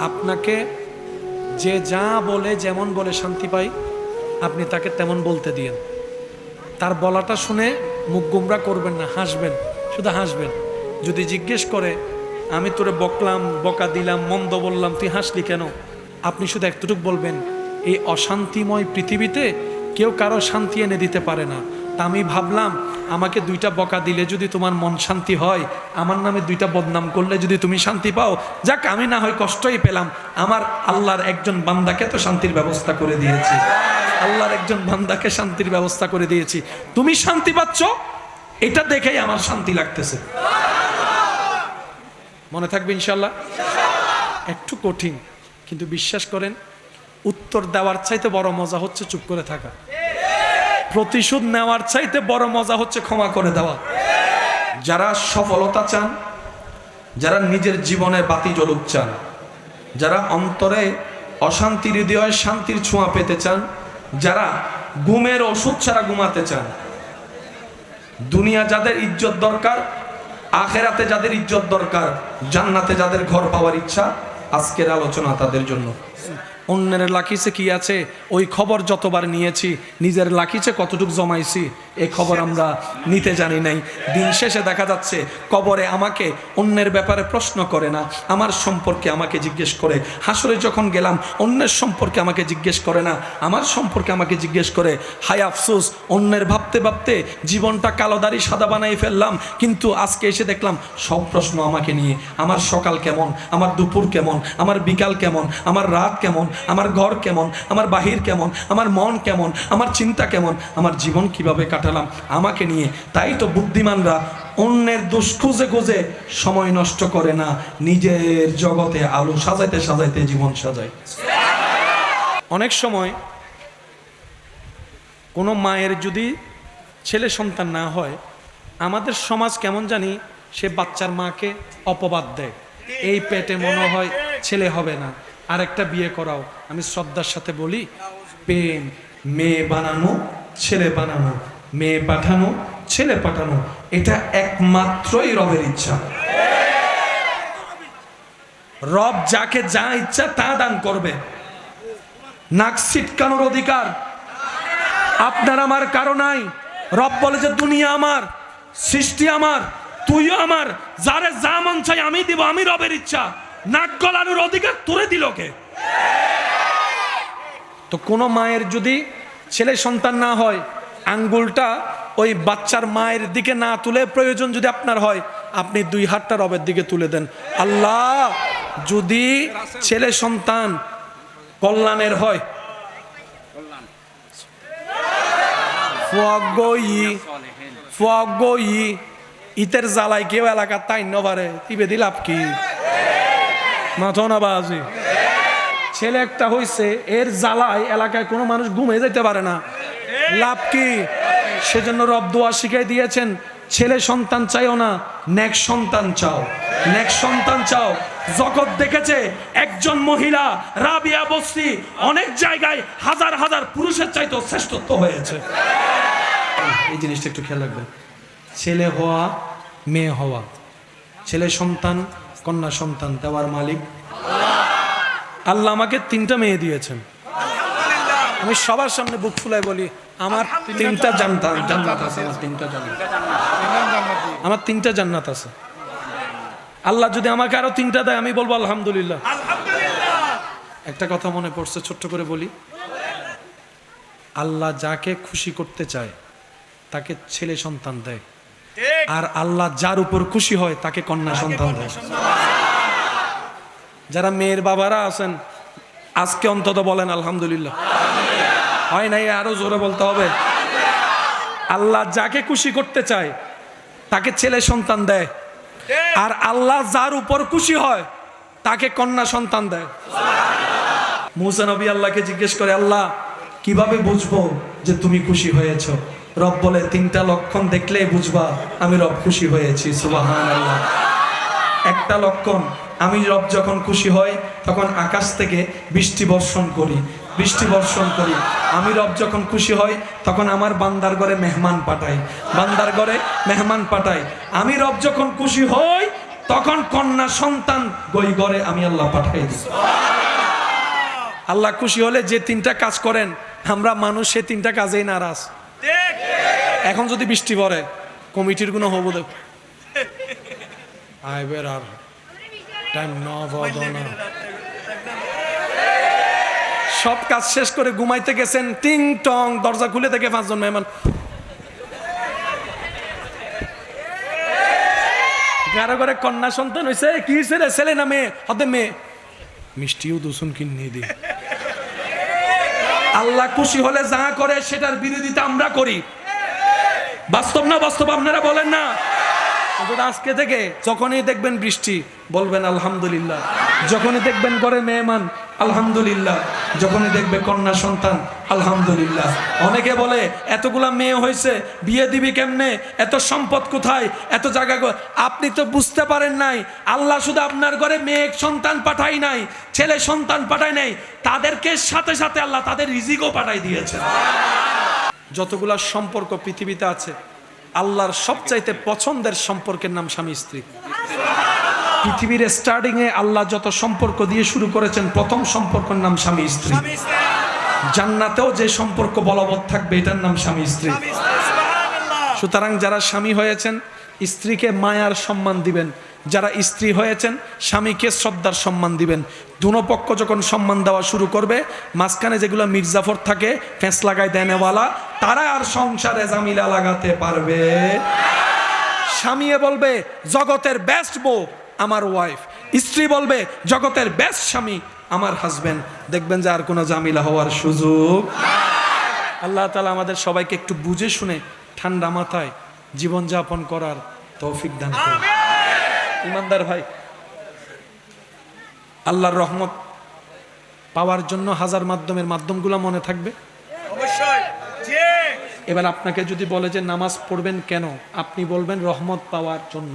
আপনাকে যে যা বলে, যেমন বলে শান্তি পাই, আপনি তাকে তেমন বলতে দিয়েন। তার বলাটা শুনে মুখ গুমরা করবেন না, হাসবেন, শুধু হাসবেন। যদি জিজ্ঞেস করে, আমি তোরে বকলাম, বকা দিলাম, মন্দ বললাম, তুই হাসলি কেন? আপনি শুধু একটুটুক বলবেন, এই অশান্তিময় পৃথিবীতে কেউ কারও শান্তি এনে দিতে পারে না। তা আমি ভাবলাম, আমাকে দুইটা বকা দিলে যদি তোমার মন শান্তি হয়, আমার নামে দুইটা বদনাম করলে যদি তুমি শান্তি পাও, যাক, আমি না হয় কষ্টই পেলাম। আমার আল্লাহর একজন বান্দাকে তো শান্তির ব্যবস্থা করে দিয়েছি। আল্লাহর একজন বান্দাকে শান্তির ব্যবস্থা করে দিয়েছি। তুমি শান্তি পাচ্ছ? এটা দেখেই আমার শান্তি লাগতেছে। মনে থাকবে ইনশাল্লাহ একটু কঠিন, কিন্তু বিশ্বাস করেন, উত্তর দেওয়ার চাইতে বড় মজা হচ্ছে চুপ করে থাকা। প্রতিশোধ নেওয়ার চাইতে বড় মজা হচ্ছে ক্ষমা করে দেওয়া। যারা সফলতা চান, যারা নিজের জীবনে বাতি জ্বলুক চান, যারা অন্তরে অশান্তির হৃদয়ে শান্তির ছোঁয়া পেতে চান, যারা ঘুমের ওষুধ ছাড়া ঘুমাতে চান, দুনিয়া যাদের ইজ্জত দরকার, আখেরাতে যাদের ইজ্জত দরকার, জান্নাতে যাদের ঘর পাওয়ার ইচ্ছা, আজকের আলোচনা তাদের জন্য। অন্যের লাকিছে কি আছে? ওই খবর যতবার নিয়েছি নিজের লাকিছে কতটুক জমাইছি এই খবর আমরা নিতে জানি নাই। দিন শেষে দেখা যাচ্ছে কবরে আমাকে অন্যের ব্যাপারে প্রশ্ন করে না, আমার সম্পর্কে আমাকে জিজ্ঞেস করে। হাসরে যখন গেলাম, অন্যের সম্পর্কে আমাকে জিজ্ঞেস করে না, আমার সম্পর্কে আমাকে জিজ্ঞেস করে, হায় আফসোস, অন্যের ভাবতে ভাবতে জীবনটা কালোদারি সাদা বানাই ফেললাম, কিন্তু আজকে এসে দেখলাম সব প্রশ্ন আমাকে নিয়ে, আমার সকাল কেমন, আমার দুপুর কেমন, আমার বিকাল কেমন, আমার রাত কেমন, আমার ঘর কেমন, আমার বাহির কেমন, আমার মন কেমন, আমার চিন্তা কেমন, আমার জীবন কীভাবে কাটালাম আমাকে নিয়ে। তাই তো বুদ্ধিমানরা অন্যের দোষ খুঁজে খুঁজে সময় নষ্ট করে না, নিজের জগতে আলো সাজাইতে সাজাইতে জীবন সাজায়। অনেক সময় কোনো মায়ের যদি ছেলে সন্তান না হয়, আমাদের সমাজ কেমন জানি সে বাচ্চার মাকে অপবাদ দেয়। এই পেটে মনে হয় ছেলে হবে না। আর একটা বিয়ে করাও। আমি শ্রদ্ধার সাথে বলি, প্রেম, মেয়ে বানানো, ছেলে বানানো। মেয়ে পাঠানো, ছেলে পাঠানো, এটা একমাত্রই রবের ইচ্ছা। রব যাকে যা ইচ্ছা তা দান করবে। নাক ছিটকানোর অধিকার। আপনার আমার কারও নাই। রব বলে যে, দুনিয়া আমার, সৃষ্টি আমার, তুইও আমার। যারে যা মন চাই আমি দিব, আমি রবের ইচ্ছা। নাক গলানোর অধিকার তুলে দিল কে? তো কোনো মায়ের যদি ছেলে সন্তান না হয় আঙ্গুলটা ওই বাচ্চার মায়ের দিকে না তুলে প্রয়োজন যদি আপনার হয়, আপনি দুই হাতটা রবের দিকে তুলে দেন। আল্লাহ, যদি ছেলে সন্তান কল্যাণের হয়। ইতের জ্বালাই কেউ এলাকার তাই নবারে তিবে দিলাপ কি? মাথো না বাজি। ছেলে একটা হইছে, এর জ্বালায় এলাকায় কোনো মানুষ ঘুমিয়ে যেতে পারে না। লাভ কি? সেজন্য রব দোয়া শিখাই দিয়েছেন, ছেলে সন্তান চাইও না, নেক সন্তান চাও। নেক সন্তান চাও। জগৎ দেখেছে একজন মহিলা, রাবিয়া বস্তি, অনেক জায়গায় হাজার হাজার পুরুষের চাইতো শ্রেষ্ঠত্ব হয়েছে। এই জিনিসটা একটু খেয়াল রাখবেন। ছেলে হওয়া, মেয়ে হওয়া। ছেলে সন্তান, কন্যা সন্তান, দেওয়ার মালিক আল্লাহ আমাকে তিনটা মেয়ে দিয়েছেন। আমি সবার সামনে বুক ফুলাই বলি আমার তিনটা জান্নাত জান্নাত আছে আমার তিনটা জান্নাত। আমার তিনটা জান্নাত আছে। আল্লাহ যদি আমাকে আরও তিনটা দেয় আমি বলব আলহামদুলিল্লাহ। একটা কথা মনে পড়ছে ছোট্ট করে বলি। আল্লাহ যাকে খুশি করতে চায় তাকে ছেলে সন্তান দেয়। আর আল্লাহ যার উপর খুশি হয় তাকে কন্যা সন্তান দেয়। যারা মেয়ের বাবারা আছেন আজকে অন্তত বলেন আলহামদুলিল্লাহ। হয় নাই, আরও জোরে বলতে হবে। আল্লাহ যাকে খুশি করতে চায়, তাকে ছেলে সন্তান দেয়। আর আল্লাহ যার উপর খুশি হয়, তাকে কন্যা সন্তান দেয়। মুসা নবী আল্লাহকে জিজ্ঞেস করে, আল্লাহ, কীভাবে বুঝব যে তুমি খুশি হয়েছ? রব বলে, তিনটা লক্ষণ দেখলেই বুঝবা, আমি রব খুশি হয়েছি আল্লাহ একটা লক্ষণ, আমি রব যখন খুশি হই, তখন আকাশ থেকে বৃষ্টি বর্ষণ করি। বৃষ্টি বর্ষণ করি। আমি রব যখন খুশি হই, তখন আমার বান্দার ঘরে মেহমান পাঠাই। বান্দার ঘরে মেহমান পাঠাই। আমি রব যখন খুশি হই, তখন কন্যা সন্তান গই ঘরে আমি আল্লাহ পাঠাই দিই। আল্লাহ খুশি হলে যে তিনটা কাজ করেন, আমরা মানুষ সে তিনটা কাজেই নারাজ। এখন যদি বৃষ্টি পড়ে, কমিটির কোনো হব দেব আইবের আর টাইম না সব কাজ শেষ করে ঘুমাইতে গেছেন, টিং টং, দরজা খুলে থেকে পাঁচজন মেহমান। কারও করে কন্যা সন্তান হয়েছে কি হয়েছে রে, ছেলে না মেয়ে? হতে মেয়ে। মিষ্টিও দুসুন কিনে দি। আল্লাহ খুশি হলে যা করে, সেটার বিরোধিতা আমরা করি। বাস্তব না বাস্তব, আপনারা বলেন না। আজকে থেকে যখনই দেখবেন বৃষ্টি, বলবেন আলহামদুলিল্লাহ। যখনই দেখবেন করে মেহমান আলহামদুলিল্লাহ। যখনই দেখবে কন্যা সন্তান, আলহামদুলিল্লাহ। অনেকে বলে, এতগুলা মেয়ে হয়েছে, বিয়ে দিবি কেমনে? এত সম্পদ কোথায়? এত জায়গা আপনি তো বুঝতে পারেন নাই। আল্লাহ শুধু আপনার ঘরে মেয়ে সন্তান পাঠাই নাই, ছেলে সন্তান পাঠাই নাই। তাদেরকে সাথে সাথে আল্লাহ তাদের রিজিকও পাঠাই দিয়েছেন। যতগুলা সম্পর্ক পৃথিবীতে আছে, আল্লাহর সবচাইতে পছন্দের সম্পর্কের নাম স্বামী স্ত্রী পৃথিবীর স্টার্টিং এ আল্লাহ যত সম্পর্ক দিয়ে শুরু করেছেন প্রথম সম্পর্কের নাম স্বামী স্ত্রী। জান্নাতেও যে সম্পর্ক বলবৎ থাকবে এটার নাম স্বামী স্ত্রী। সুতরাং যারা স্বামী হয়েছেন স্ত্রীকে মায়ার সম্মান দিবেন। যারা স্ত্রী হয়েছেন স্বামীকে শ্রদ্ধার সম্মান দিবেন। দুনো পক্ষ যখন সম্মান দেওয়া শুরু করবে মাঝখানে যেগুলো মির্জাফর থাকে ফেঁস লাগায় দেনেওয়ালা তারা আর সংসারে জামিলা লাগাতে পারবে। স্বামীয়ে বলবে জগতের বেস্ট বউ। আমার ওয়াইফ স্ত্রী বলবে জগতের বেস্ট স্বামী আমার হাজবেন্ড দেখবেন যে আর কোনো জামিলা হওয়ার সুযোগ আল্লাহ তালা আমাদের সবাইকে একটু বুঝে শুনে ঠান্ডা মাথায় জীবনযাপন করার তৌফিক দান ইমানদার ভাই আল্লাহর রহমত পাওয়ার জন্য হাজার মাধ্যমের মাধ্যমগুলো মনে থাকবে? অবশ্যই। এবার আপনাকে যদি বলে যে নামাজ পড়বেন কেন আপনি বলবেন রহমত পাওয়ার জন্য।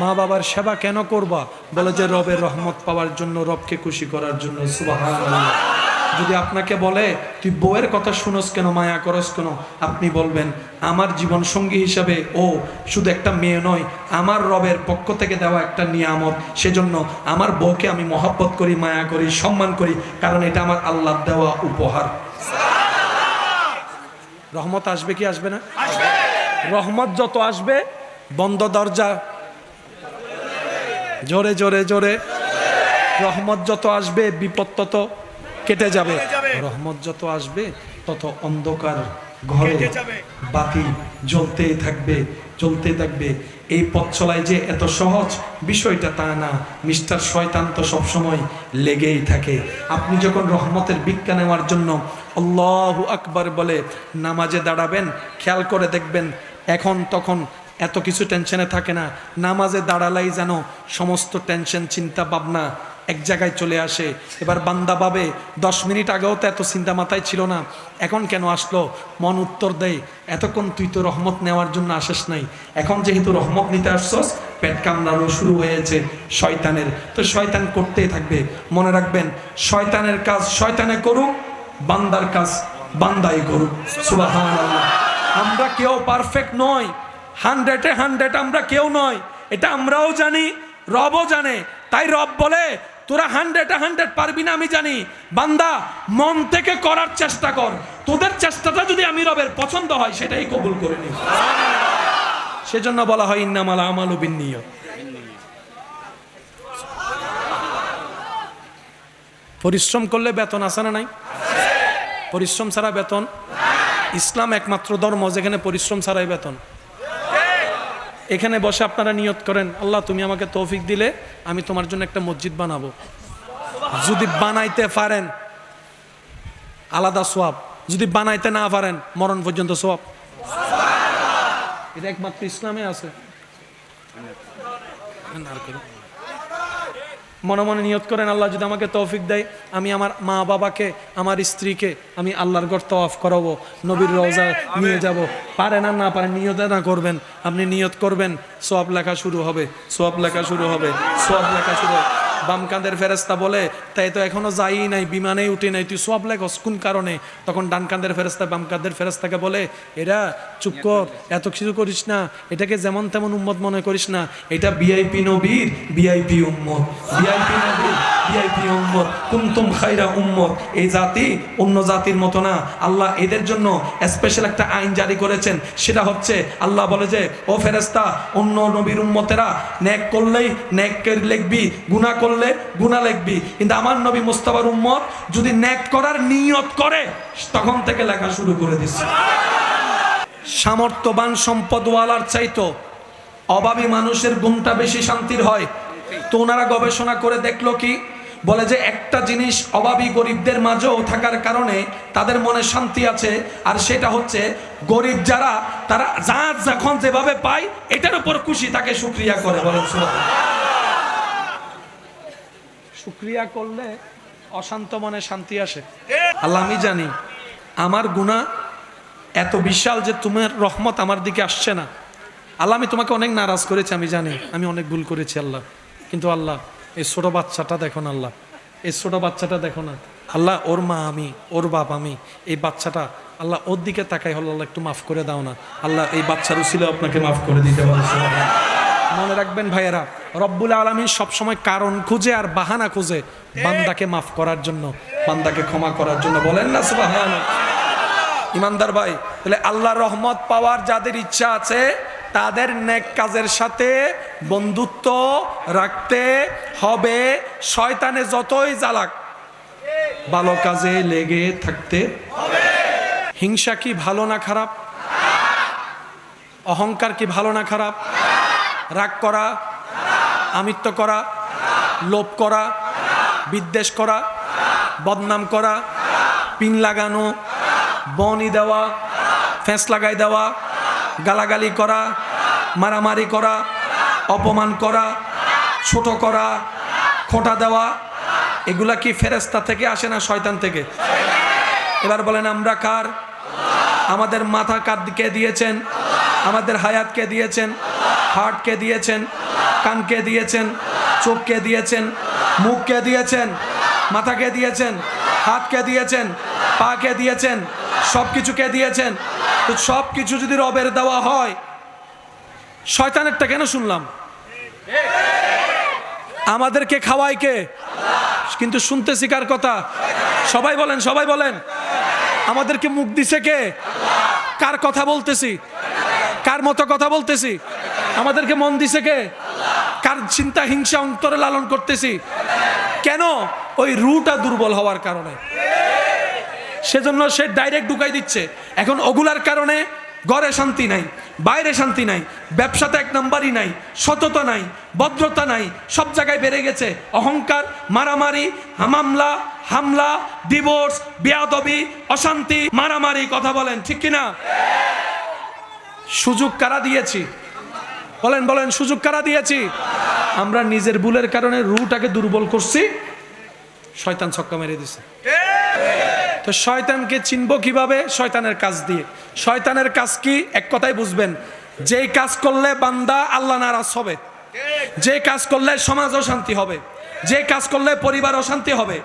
মা বাবার সেবা কেন করবা? বলে যে রবের রহমত পাওয়ার জন্য রবকে খুশি করার জন্য যদি আপনাকে বলে তুই বউয়ের কথা শুনোস কেন মায়া করস কেন? আপনি বলবেন আমার জীবন সঙ্গী হিসাবে ও শুধু একটা মেয়ে নয় আমার রবের পক্ষ থেকে দেওয়া একটা নিয়ামত। সেজন্য আমার বউকে আমি মহাব্বত করি মায়া করি সম্মান করি কারণ এটা আমার আল্লাহ দেওয়া উপহার। রহমত আসবে কি আসবে না? রহমত যত আসবে বন্ধ দরজা জোরে জোরে জোরে। রহমত যত আসবে বিপদ তত কেটে যাবে। রহমত যত আসবে তত অন্ধকার ঘরে বাতি জ্বলতেই থাকবে চলতে থাকবে। এই পথ চলায় যে এত সহজ বিষয়টা তা না। মিস্টার শয়তান তো সবসময় লেগেই থাকে। আপনি যখন রহমতের ভিক্ষা নেওয়ার জন্য আল্লাহ আকবার বলে নামাজে দাঁড়াবেন খেয়াল করে দেখবেন এখন তখন এত কিছু টেনশনে থাকে না। নামাজে দাঁড়ালাই যেন সমস্ত টেনশন, চিন্তা, ভাবনা এক জায়গায় চলে আসে। এবার বান্দা ভাবে, দশ মিনিট আগেও তো এত চিন্তা মাথায় ছিল না। এখন কেন আসলো? মন উত্তর দেয়, এতক্ষণ তুই তো রহমত নেওয়ার জন্য আসিস নাই। এখন যেহেতু রহমত নিতে আসছস, পেট কামড়ানো শুরু হয়েছে শয়তানের। তো শয়তান করতেই থাকবে। মনে রাখবেন, শয়তানের কাজ শয়তানে করুক, বান্দার কাজ বান্দাই করুক। সুবহানাল্লাহ। আমরা কেউ পারফেক্ট নয় হান্ড্রেডে হান্ড্রেড আমরা কেউ নয়, এটা আমরাও জানি, রবও জানে। তাই রব বলে, তোরা হান্ড্রেডে হান্ড্রেড পারবি না, আমি জানি। বান্দা, মন থেকে করার চেষ্টা কর। তোদের চেষ্টাটা যদি আমি রবের পছন্দ হয়, সেটাই কবুল করে নি সেজন্য বলা হয়, ইন্নামালা আমালু বিন্নিয় পরিশ্রম করলে বেতন আসে না নাই? পরিশ্রম ছাড়া বেতন? ইসলাম একমাত্র ধর্ম যেখানে পরিশ্রম ছাড়াই বেতন। এখানে বসে আপনারা নিয়ত করেন, আল্লাহ, তুমি আমাকে তৌফিক দিলে, আমি তোমার জন্য একটা মসজিদ বানাবো। যদি বানাইতে পারেন, আলাদা সোয়াব। যদি বানাইতে না পারেন, মরণ পর্যন্ত সোয়াব। এটা একমাত্র ইসলামে আছে। আর। মনে মনে নিয়ত করেন আল্লাহ যদি আমাকে তৌফিক দেয় আমি আমার মা বাবাকে আমার স্ত্রীকে আমি আল্লাহর ঘর তওয়াফ করাবো নবীর রওজা নিয়ে যাব। পারে না না পারেন নিয়ত না করবেন। আপনি নিয়ত করবেন সব লেখা শুরু হবে সব লেখা শুরু হবে সব লেখা শুরু হবে। বাম কাঁধের ফেরেস্তা বলে, তাই তো এখনও যাই নাই, বিমানেই উঠে নাই, তুই সব লেখস কোন কারণে? তখন ডান কাঁধের ফেরেস্তা বাম কাঁধের ফেরেস্তাকে বলে, এরা, চুপ কর, এত কিছু করিস না, এটাকে যেমন তেমন উম্মত মনে করিস না, এটা বিআইপি নবীর বিআইপি উম্মত বিআইপি নবীর এই জাতি অন্য জাতির মতো না। আল্লাহ এদের জন্য স্পেশাল একটা আইন জারি করেছেন। সেটা হচ্ছে, আল্লাহ বলে যে, ও ফেরেস্তা অন্য নবীর উম্মতেরা ন্যাক করলেই ন্যাক লিখবি, গুনাহ করলে গুনাহ লিখবি। কিন্তু আমার নবী মুস্তাফার উম্মত যদি ন্যাক করার নিয়ত করে, তখন থেকে লেখা শুরু করে দিচ্ছে সামর্থ্যবান সম্পদওয়ালার চাইতো অভাবী মানুষের গুণটা বেশি শান্তির হয়। তো ওনারা গবেষণা করে দেখল কি বলে যে একটা জিনিস অভাবী গরিবদের মাঝেও থাকার কারণে তাদের মনে শান্তি আছে, আর সেটা হচ্ছে গরিব যারা, তারা যা যখন যেভাবে পায়, এটার উপর খুশি তাকে সুক্রিয়া করে, বলেন সুক্রিয়া করলে অশান্ত মনে শান্তি আসে। আল্লাহ, আমি জানি আমার গুণা এত বিশাল যে তোমার রহমত আমার দিকে আসছে না। আল্লাহ, আমি তোমাকে অনেক নারাজ করেছি, আমি জানি, আমি অনেক ভুল করেছি, আল্লাহ। কিন্তু আল্লাহ এই ছোট বাচ্চাটা দেখো না আল্লাহ। এই ছোট বাচ্চাটা দেখো না। আল্লাহ, ওর মা আমি, ওর বাপ আমি, এই বাচ্চাটা, আল্লাহ, ওর দিকে তাকাই হলো, আল্লাহ, একটু মাফ করে দাও না। আল্লাহ, এই বাচ্চার উছিল আপনাকে মাফ করে দিতে বলছে মনে রাখবেন ভাইয়েরা, রব্বুল আলমী সবসময় কারণ খুঁজে আর বাহানা খুঁজে বান্দাকে মাফ করার জন্য, বান্দাকে ক্ষমা করার জন্য। বলেন না সুবাহান ইমানদার ভাই, তাহলে আল্লাহ রহমত পাওয়ার যাদের ইচ্ছা আছে তাদের নেক কাজের সাথে বন্ধুত্ব রাখতে হবে। শয়তানে যতই জ্বালাক ভালো কাজে লেগে থাকতে হিংসা কি ভালো না খারাপ? অহংকার কি ভালো না খারাপ? রাগ করা, আমিত্ব করা, লোভ করা, বিদ্বেষ করা, বদনাম করা, পিন লাগানো, বনি দেওয়া, ফেঁস লাগাই দেওয়া, গালাগালি করা মারামারি করা অপমান করা ছোট করা খোটা দেওয়া এগুলা কি ফেরেস্তা থেকে আসে না শয়তান থেকে এবার বলেন আমরা কার আমাদের মাথা কাঁদকে দিয়েছেন আমাদের হায়াতকে দিয়েছেন হার্টকে দিয়েছেন কানকে দিয়েছেন চোখকে দিয়েছেন মুখকে দিয়েছেন মাথাকে দিয়েছেন হাতকে দিয়েছেন পাকে দিয়েছেন সব কিছুকে দিয়েছেন তো সব কিছু যদি রবের দেওয়া হয় শয়তানেরটা কেন শুনলাম? আমাদেরকে খাওয়াই কে? কিন্তু শুনতেছি কার কথা। সবাই বলেন সবাই বলেন। আমাদেরকে মুখ দিছে কে? কার কথা বলতেছি? কার মতো কথা বলতেছি? আমাদেরকে মন দিছে কে? কার চিন্তা হিংসা অন্তরে লালন করতেছি? কেন? ওই রুটা দুর্বল হওয়ার কারণে। সেজন্য সে ডাইরেক্ট ঢুকাই দিচ্ছে। এখন ওগুলার কারণে ঘরে শান্তি নাই, বাইরে শান্তি নাই, ব্যবসাতে এক নাম্বারই নাই, সততা নাই, ভদ্রতা নাই, সব জায়গায় বেড়ে গেছে, অহংকার, মারামারি মামলা হামলা ডিভোর্স বিয়াদবি, অশান্তি, মারামারি, কথা বলেন, ঠিক কিনা? সুযোগ কারা দিয়েছি? বলেন বলেন, সুযোগ কারা দিয়েছি? আমরা নিজের ভুলের কারণে রুটাকে দুর্বল করছি, শয়তান ছক্কা মেরে দিছে। তো শয়তানকে চিনব কীভাবে? শয়তানের কাজ দিয়ে। শয়তানের কাজ কি? এক কথাই বুঝবেন। যেই কাজ করলে বান্দা আল্লাহ নারাজ হবে। যে কাজ করলে সমাজ অশান্তি হবে। যে কাজ করলে পরিবার অশান্তি হবে।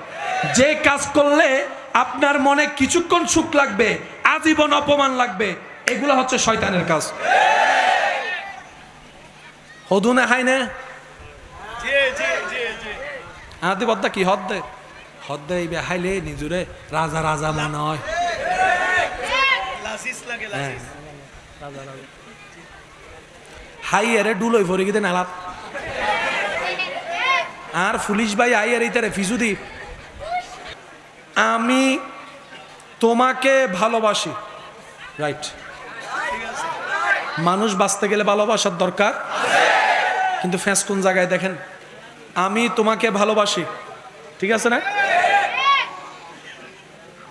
যে কাজ করলে আপনার মনে কিছুক্ষণ সুখ লাগবে আজীবন অপমান লাগবে এগুলো হচ্ছে শয়তানের কাজ। হদুনে হাইনে আদি বদ্দা কি হদ দে? হদ দে এই হাইলে নিজুরে রাজা রাজা মনে হয়। হাই এরে ডুলই ভরে গিয়ে নালাত। আর পুলিশ ভাই আই এর ইতারে ফিজুদি আমি তোমাকে ভালোবাসি। রাইট মানুষ বাঁচতে গেলে ভালোবাসার দরকার। কিন্তু ফ্যাঁস কোন জায়গায় দেখেন? আমি তোমাকে ভালোবাসি। ঠিক আছে না?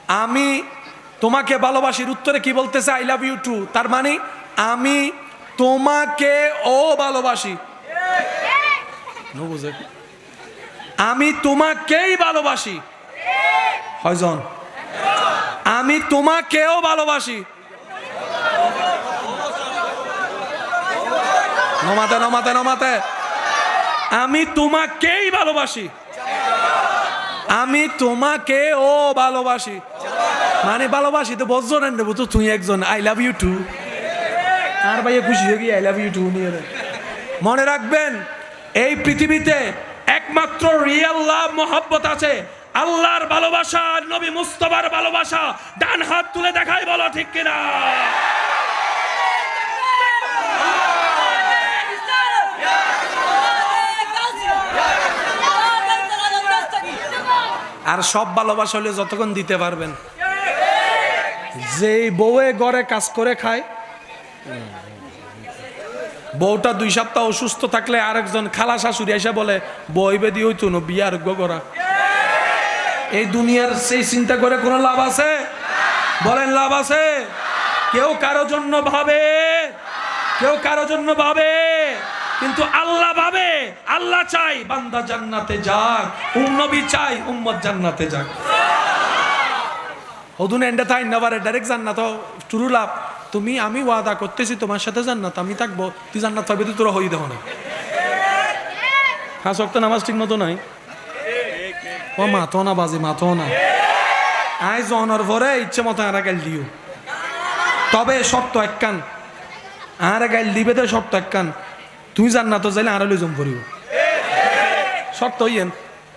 আমি তোমাকে ভালোবাসির উত্তরে কি বলতেছে আই লাভ ইউ টু তার মানে আমি তোমাকে ও ভালোবাসি। আমি তোমাকেই ভালোবাসি। হয়জন। আমি তোমাকেও ভালোবাসি। নমাতে নমাতে নমাতে আমি তোমাকেই ভালোবাসি। আমি তোমাকে ও ভালোবাসি। মানে ভালোবাসি তো না নেব তো তুই একজন আই লাভ ইউ টু আর ভাইয়া খুশি হয়ে গিয়ে আই লাভ ইউ টু নিয়ে মনে রাখবেন, এই পৃথিবীতে একমাত্র রিয়েল লাভ মোহাব্বত আছে। আল্লাহর ভালোবাসা নবী মুস্তফার ভালোবাসা। ডান হাত তুলে দেখাই বলো ঠিক কিনা? আর সব ভালোবাসা হলে যতক্ষণ দিতে পারবেন। যেই বউয়ে ঘরে কাজ করে খায়, বউটা দুই সপ্তাহ অসুস্থ থাকলে আরেকজন খালা শাশুড়ি এসে বলে বই বেদি হইতো না, বিয়ে আরোগ্য করা। এই দুনিয়ার সেই চিন্তা করে কোনো লাভ আছে? বলেন লাভ আছে? কেউ কারও জন্য ভাবে, কেউ কারও জন্য ভাবে, কিন্তু আল্লাহ ভাবে, আল্লাহ চাই বান্দা জান্নাতে যাক উম্নবী চাই উম্মত জান্নাতে যাক। হদুন এন্ডে থাই নেবারে ডাইরেক্ট জান্নাত টুরু লাভ। তুমি, আমি ওয়াদা করতেছি, তোমার সাথে জান্নাত, আমি থাকব। তুই জান্নাত পাবি, তুই তোরা হই দেহ না। হ্যাঁ শক্ত নামাজ ঠিক মতো নাই? ও, মাথো না বাজে, মাথো না। আই জনের ভরে, ইচ্ছে মতো আর গাইল দিও। তবে শর্ত একখান আর গাইল দিবে তো শর্ত একখান তুই জান্নাত যাইলে আর লই জম পড়িব শর্ত হইয়েন।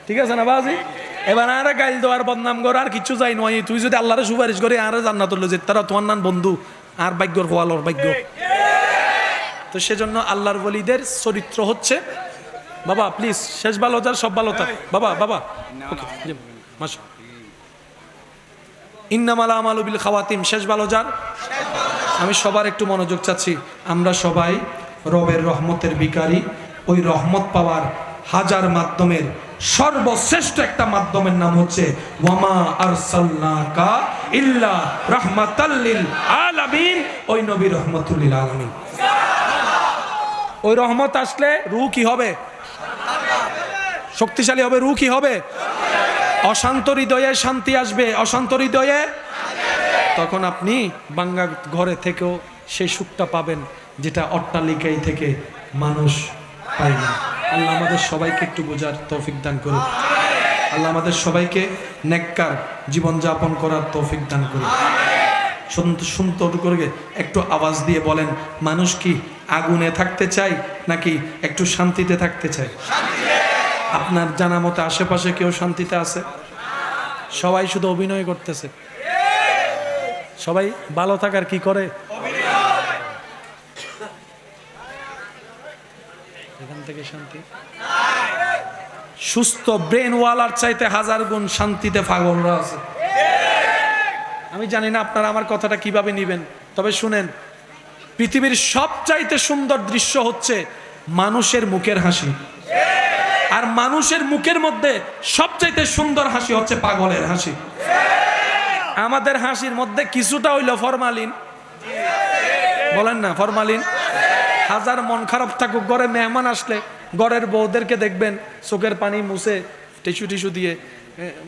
ঠিক আছে না বাজি? এবার আর গাইল দেওয়ার বদনাম কর, আর কিছু যাই নয় তুই যদি আল্লাহরে সুপারিশ করে, আর জান্নাত যে তারা তোমার নান বন্ধু, আর ভাগ্যর হওয়ালোর ভাগ্য। তো সেজন্য আল্লাহর বলিদের চরিত্র হচ্ছে, বাবা প্লিজ শেষ ভালো যার সব ভালো থাক বাবা বাবা। ওকে মাসা ইন্নামালা আমালুবিল খাওয়াতিম। শেষ ভালো যার আমি সবার একটু মনোযোগ চাচ্ছি। আমরা সবাই রবের রহমতের বিকারী ওই রহমত পাওয়ার হাজার মাধ্যমের সর্বশ্রেষ্ঠ একটা মাধ্যমের নাম হচ্ছে, ওয়ামা ইল্লা ওই ওই রহমত আসলে রু কি হবে? শক্তিশালী হবে রু কি হবে? অশান্ত হৃদয়ে শান্তি আসবে। অশান্ত হৃদয়ে তখন আপনি বাঙ্গা ঘরে থেকেও সেই সুখটা পাবেন, যেটা অট্টালিকাই থেকে মানুষ পায় না। আল্লাহ আমাদের সবাইকে একটু বোঝার তৌফিক দান করুন আল্লাহ আমাদের সবাইকে নেককার জীবনযাপন করার তৌফিক দান করুন শুনতে করে একটু আওয়াজ দিয়ে বলেন, মানুষ কি আগুনে থাকতে চায় নাকি একটু শান্তিতে থাকতে চায়? আপনার জানা মতো আশেপাশে কেউ শান্তিতে আছে? সবাই শুধু অভিনয় করতেছে। সবাই ভালো থাকার কি করে এখান থেকে শান্তি। সুস্থ ব্রেন ওয়ালার চাইতে হাজার গুণ শান্তিতে পাগলরা আছে। আমি জানি না আপনারা আমার কথাটা কীভাবে নিবেন, তবে শুনেন, পৃথিবীর সবচাইতে সুন্দর দৃশ্য হচ্ছে মানুষের মুখের হাসি। আর মানুষের মুখের মধ্যে সবচাইতে সুন্দর হাসি হচ্ছে পাগলের হাসি। আমাদের হাসির মধ্যে কিছুটা হইল ফরমালিন। বলেন না, ফরমালিন? হাজার মন খারাপ থাকুক, ঘরে মেহমান আসলে ঘরের বউদেরকে দেখবেন, চোখের পানি মুছে, টিস্যু টিস্যু দিয়ে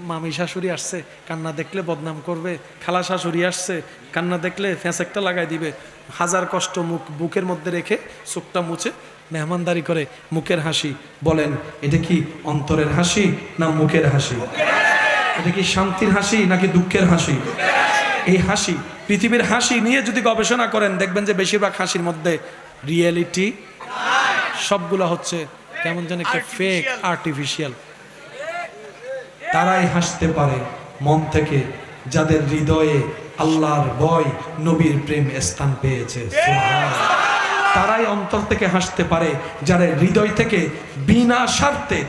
মামি শাশুড়ি আসছে, কান্না দেখলে বদনাম করবে, খালা শাশুড়ি আসছে, কান্না দেখলে ফ্যাঁস একটা লাগাই দিবে। হাজার কষ্ট মুখ, বুকের মধ্যে রেখে চোখটা মুছে মেহমানদারি করে মুখের হাসি। বলেন, এটা কি অন্তরের হাসি না মুখের হাসি? এটা কি শান্তির হাসি নাকি দুঃখের হাসি? এই হাসি, পৃথিবীর হাসি নিয়ে যদি গবেষণা করেন, দেখবেন যে বেশিরভাগ হাসির মধ্যে রিয়েলিটি সবগুলো হচ্ছে কেমন যেন একটা ফেক আর্টিফিশিয়াল তারাই হাসতে পারে মন থেকে যাদের হৃদয়ে আল্লাহর ভয় নবীর প্রেম স্থান পেয়েছে। তারাই অন্তর থেকে হাসতে পারে যারা হৃদয় থেকে বিনা স্বার্থে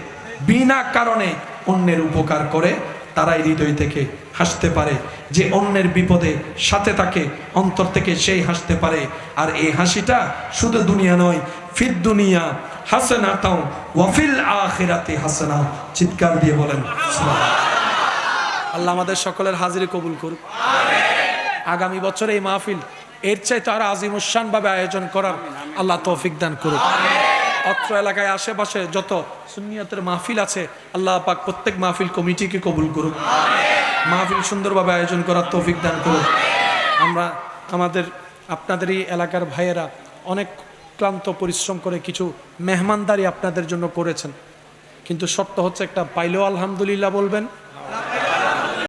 বিনা কারণে অন্যের উপকার করে তারাই হৃদয় থেকে হাসতে পারে যে অন্যের বিপদে সাথে থাকে অন্তর থেকে সেই হাসতে পারে। আর এই হাসিটা শুধু দুনিয়া নয় ফির দুনিয়া হাসেনা তাও ওয়াফিল আখিরাতে হাসেনা চিৎকার দিয়ে বলেন আল্লাহ আমাদের সকলের হাজিরি কবুল করুক। আগামী বছর এই মাহফিল এর চাইতে আরও আজিমুসান ভাবে আয়োজন করার আল্লাহ তৌফিক দান করুক। অত্র এলাকায় আশেপাশে যত সুন্নিয়তের মাহফিল আছে, আল্লাহ পাক প্রত্যেক মাহফিল কমিটিকে কবুল করুক। মাহফিল সুন্দরভাবে আয়োজন করার তৌফিক দান করুক। আমরা আমাদের, আপনাদের এই এলাকার ভাইয়েরা অনেক ক্লান্ত, পরিশ্রম করে কিছু মেহমানদারি আপনাদের জন্য করেছেন। কিন্তু শর্ত হচ্ছে একটা পাইলেও আলহামদুলিল্লাহ বলবেন